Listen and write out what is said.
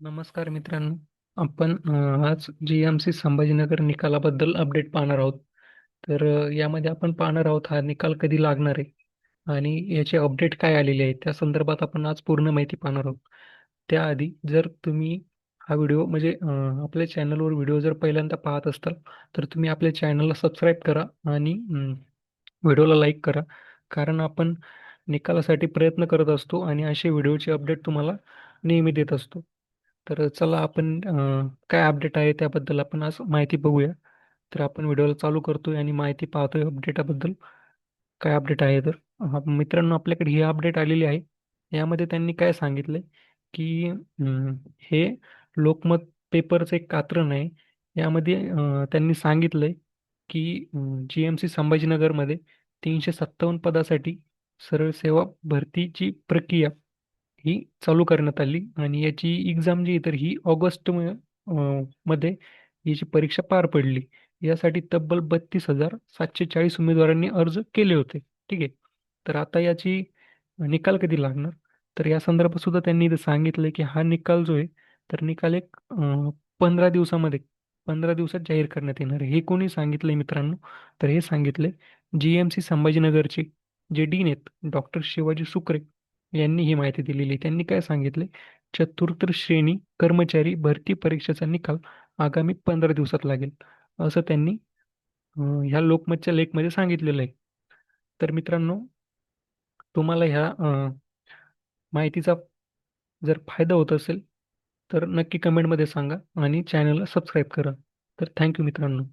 नमस्कार मित्रांनो. आपण आज जी एम सी संभाजीनगर निकालाबद्दल अपडेट पाहणार आहोत. तर यामध्ये आपण पाहणार आहोत हा निकाल कधी लागणार आहे आणि याचे अपडेट काय आलेले आहे त्या संदर्भात आपण आज पूर्ण माहिती पाहणार आहोत. त्याआधी जर तुम्ही हा व्हिडिओ म्हणजे आपल्या चॅनलवर व्हिडिओ जर पहिल्यांदा पाहत असताल तर तुम्ही आपल्या चॅनलला सबस्क्राईब करा आणि व्हिडिओला लाईक करा. कारण आपण निकालासाठी प्रयत्न करत असतो आणि असे व्हिडिओचे अपडेट तुम्हाला नेहमी देत असतो. तर चला आपण अ, काय अपडेट आहे त्याबद्दल आपण आज माहिती बघूया. तर आपण व्हिडिओला चालू करतोय आणि माहिती पाहतोय अपडेटाबद्दल काय अपडेट आहे तर? मित्रांनो आपल्याकडे ही अपडेट आलेली आहे. यामध्ये त्यांनी काय सांगितलंय की अं, हे लोकमत पेपरचं एक कात्रण आहे. यामध्ये अं, त्यांनी सांगितलंय की जी एम सी संभाजीनगरमध्ये तीनशे सत्तावन्न पदासाठी सरळ सेवा भरतीची प्रक्रिया ही चालू करण्यात आली आणि याची एक्झाम जी आहे तर ही ऑगस्ट म- अं, मध्ये याची परीक्षा पार पडली. यासाठी तब्बल बत्तीस हजार सातशे चाळीस उमेदवारांनी अर्ज केले होते. ठीक आहे. तर आता याची निकाल कधी लागणार? तर या संदर्भात सुद्धा त्यांनी इथं सांगितलंय की हा निकाल जो आहे तर निकाल एक पंधरा दिवसामध्ये पंधरा दिवसात जाहीर करण्यात येणार आहे. हे कोणी सांगितलंय मित्रांनो? तर हे सांगितले जी एम सी संभाजीनगरचे जे डीन आहेत डॉक्टर शिवाजी सुक्रे. यांनी ही माहिती दिलेली आहे. त्यांनी काय सांगितले? चतुर्थ श्रेणी कर्मचारी भरती परीक्षेचा निकाल आगामी पंधरा दिवसात लागेल. असं त्यांनी ह्या लोकमतच्या लेखमध्ये सांगितलेलं आहे. तर मित्रांनो तुम्हाला ह्या माहितीचा जर फायदा होत असेल तर नक्की कमेंटमध्ये सांगा आणि चॅनलला सबस्क्राईब करा. तर थँक्यू मित्रांनो.